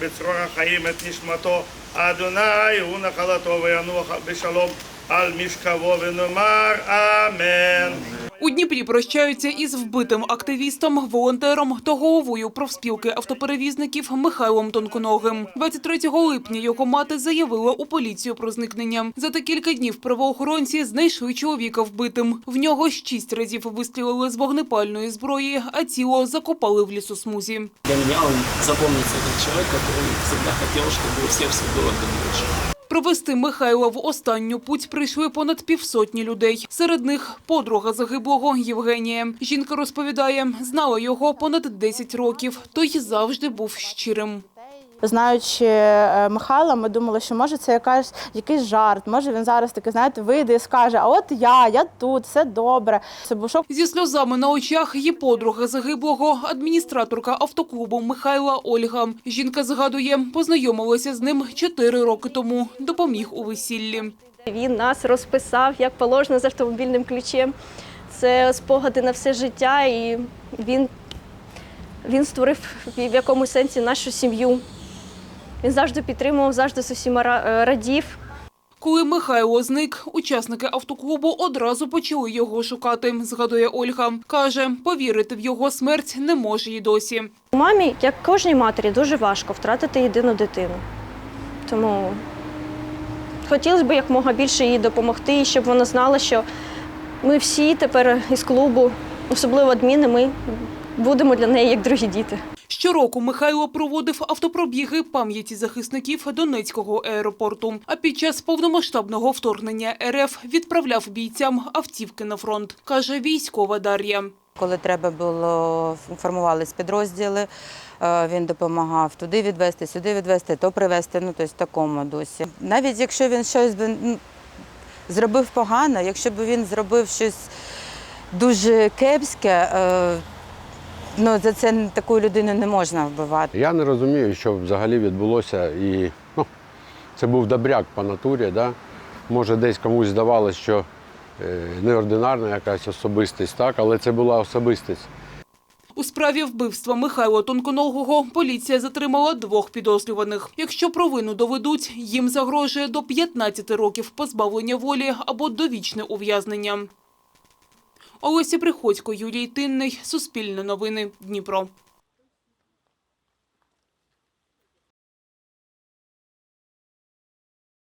בצרור החיים את נשמתו. אדוני הוא נחלתו וינוח בשלום על משכבו ונאמר אמן. У Дніпрі прощаються із вбитим активістом, волонтером та головою профспілки автоперевізників Михайлом Тонконогим. 23 липня його мати заявила у поліцію про зникнення. За та кілька днів правоохоронці знайшли чоловіка вбитим. В нього шість разів вистрілили з вогнепальної зброї, а тіло закопали в лісосмузі. Для меня он запомнится как человек, который всегда хотел, чтобы у всех все было как лучше. Провести Михайла в останню путь прийшли понад півсотні людей. Серед них подруга загиблого Євгенія. Жінка розповідає, знала його понад 10 років. Той завжди був щирим. Знаючи е, Михайла, ми думали, що може це якась якийсь жарт. Може він зараз таки, знаєте, вийде і скаже: А от я, я тут, все добре. Це був шок. Зі сльозами на очах її подруга загиблого, адміністраторка автоклубу Михайла Ольга. Жінка згадує, познайомилася з ним 4 роки тому. Допоміг у весіллі. Він нас розписав, як положено з автомобільним ключем. Це спогади на все життя, і він, він створив в якомусь сенсі нашу сім'ю. Він завжди підтримував, завжди з усіма е, радів. Коли Михайло зник, учасники автоклубу одразу почали його шукати, згадує Ольга. Каже, повірити в його смерть не може й досі. Мамі, як кожній матері, дуже важко втратити єдину дитину. Тому хотілося б якмога більше їй допомогти, і щоб вона знала, що ми всі тепер із клубу, особливо адміни, ми будемо для неї як другі діти. Щороку Михайло проводив автопробіги пам'яті захисників Донецького аеропорту. А під час повномасштабного вторгнення РФ відправляв бійцям автівки на фронт, каже військова Дар'я. Коли треба було, формувались підрозділи, е, він допомагав туди відвести, сюди відвести, то привезти, ну тобто в такому дусі. Навіть якщо він щось би ну, зробив погано, якщо б він зробив щось дуже кепське, е, ну за це таку людину не можна вбивати. Я не розумію, що взагалі відбулося. І ну, це був добряк по натурі. Да? Може, десь комусь здавалося, що е, неординарна якась особистість, так, але це була особистість. У справі вбивства Михайла Тонконогого поліція затримала двох підозрюваних. Якщо провину доведуть, їм загрожує до 15 років позбавлення волі або довічне ув'язнення. Олеся Приходько, Юрій Тинний, Суспільне новини, Дніпро.